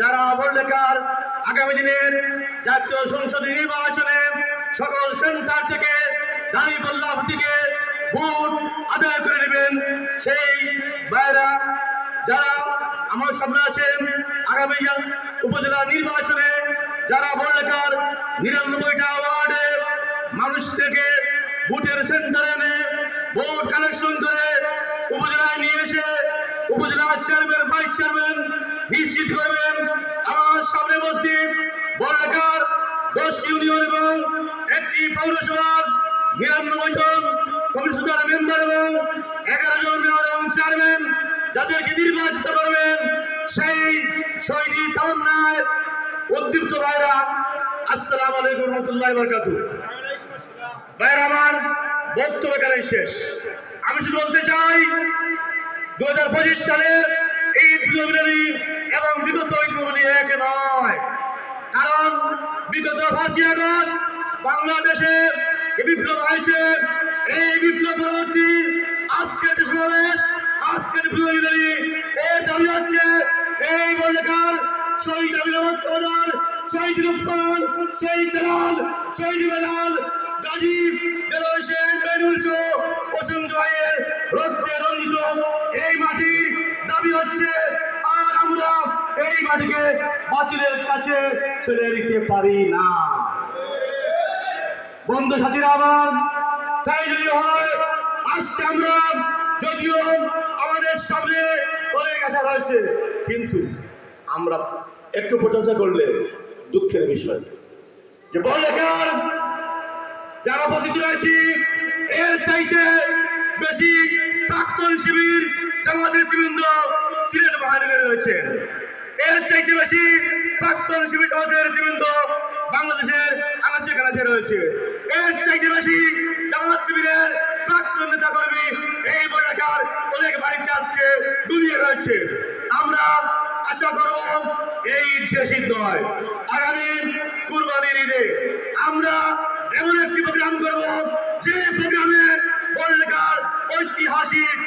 যারা ভোটলেখার আগামী দিনের জাতীয় সংসদ নির্বাচনে সকল সেন্টার থেকে দাঁড়িপাল্লা থেকে ভোট আদায় করে নেবেন, সেই বাইরা যারা আমার সামনে আছেন, আগামী উপজেলা নির্বাচনে যারা ভোটলেখার নিরানব্বইটা ওয়ার্ডে মানুষ থেকে ভোটের সেন্টারে এনে ভোট কালেকশন করে উপজেলায় নিয়ে এসে উপজেলা চেয়ারম্যান, ভাইস চেয়ারম্যান নিশ্চিত করবেন। আমার সামনে উপস্থিত বড়লেখার দশটি ইউনিয়ন এবং একটি পৌরসভার নিরানব্বই জন কমিশনার মেম্বার এবং এগারো জন মেয়র এবং চেয়ারম্যান যাদেরকে নির্বাচিত করবেন, সেই শহীদ তামান্নায় উদ্দীপ্ত ভাইরা। আসসালামু আলাইকুম রহমতুল্লাহ বরকাতু ভাইরা, আমার বক্তব্য এখানে শেষ। আমি শুধু বলতে চাই দু হাজার পঁচিশ সালের ঈদ বিরোধী এবং বিগত ঈদ এক নয়। কারণ বিগত পাঁচই আগস্ট বাংলাদেশে বিপ্লব হয়েছে, এই বিপ্লব পরবর্তী আজকের যে সমাবেশ, আজকের এর দাবি হচ্ছে এই বর্ণকার শহীদ প্রধান শহীদ রুকমান শহীদ জালাল, শহীদ বেলাল, গাজী রক্তে রঞ্জিত এই হচ্ছে আর আমরা এই মাটিকে বাতিলের কাছে ছেড়ে দিতে পারি না। বন্ধু সাথীরা আমার, তাই যদি হয়, আজকে আমরা যদিও আমাদের সামনে অনেক আশা রয়েছে, কিন্তু আমরা একটু প্রত্যাশা করলে দুঃখের বিষয়। যে বলেকার যারা উপস্থিত রয়েছি, এর চাইতে বেশি প্রাক্তন শিবির সিলেট মহানগরে রয়েছেন এর চাইতে বেশি প্রাক্তন শিবির জামাতের বৃন্দ বাংলাদেশের আনাচে কানাচে রয়েছে। এর চাইতে বেশি জামাত শিবিরের প্রাক্তন নেতা কর্মী এই বলাকার অনেক বাড়িতে আজকে দুনিয়া রয়েছে। আমরা আশা করব এই শেষ নয় আগামী কুরবানির ঈদে আমরা এমন একটি প্রোগ্রাম করব যে প্রোগ্রামে বললেকার ঐতিহাসিক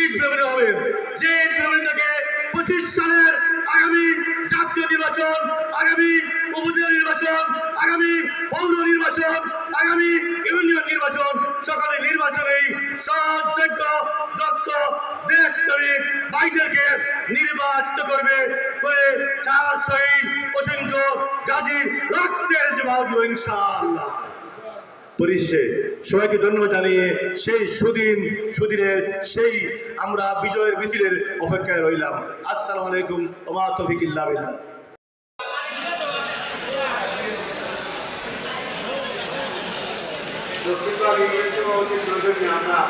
ঈদ প্রোগ্রাম হবে। যে থেকে পঁচিশ সালের আগামী জাতীয় নির্বাচন, আগামী উপজেলা নির্বাচন, আগামী পৌর নির্বাচন, আগামী ইউনিয়ন নির্বাচন। সকলের নির্বাচনেই সহযোগ্য দক্ষ দেশ প্রেমিক ভাইদেরকে নির্বাচিত করবে করে চার শহীদ অসংখ্য গাজী রক্তের জবাব ইনশাআল্লাহ। পরিশেষে সবাইকে ধন্যবাদ জানিয়ে সেই সুদিন, সুদিনের সেই আমরা বিজয়ের মিছিলের অপেক্ষায় রইলাম। আসসালামু আলাইকুম ওমা দক্ষিণবাগ ইংরেজি আমরা